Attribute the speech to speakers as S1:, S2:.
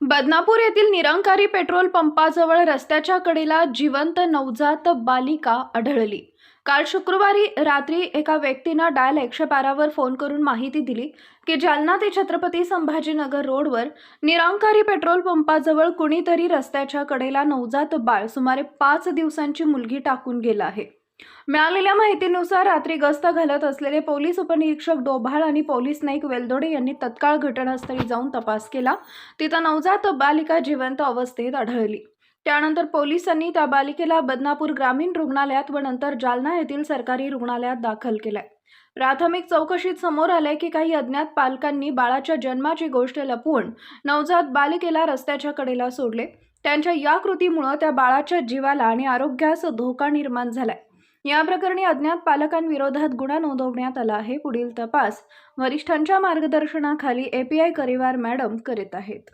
S1: बदनापूर येथील निरंकारी पेट्रोल पंपाजवळ रस्त्याच्या कडेला जिवंत नवजात बालिका आढळली. काल शुक्रवारी रात्री एका व्यक्तीनं डायल एकशे बारावर फोन करून माहिती दिली की जालना ते छत्रपती संभाजीनगर रोडवर निरंकारी पेट्रोल पंपाजवळ कुणीतरी रस्त्याच्या कडेला नवजात बाळ सुमारे पाच दिवसांची मुलगी टाकून गेला आहे. मिळालेल्या माहितीनुसार रात्री गस्त घालत असलेले पोलीस उपनिरीक्षक डोभाळ आणि पोलीस नाईक वेलदोडे यांनी तत्काळ घटनास्थळी जाऊन तपास केला. तिथं नवजात बालिका जिवंत अवस्थेत आढळली. त्यानंतर पोलिसांनी त्या बालिकेला बदनापूर ग्रामीण रुग्णालयात व नंतर जालना येथील सरकारी रुग्णालयात दाखल केलाय. प्राथमिक चौकशीत समोर आलंय की काही अज्ञात पालकांनी बाळाच्या जन्माची गोष्ट लपवून नवजात बालिकेला रस्त्याच्या कडेला सोडले. त्यांच्या या कृतीमुळं त्या बाळाच्या जीवाला आणि आरोग्यास धोका निर्माण झालाय. या प्रकरणी अज्ञात पालकांविरोधात गुन्हा नोंदवण्यात आला आहे. पुढील तपास वरिष्ठांच्या मार्गदर्शनाखाली एपीआय करिवार मॅडम करीत आहेत.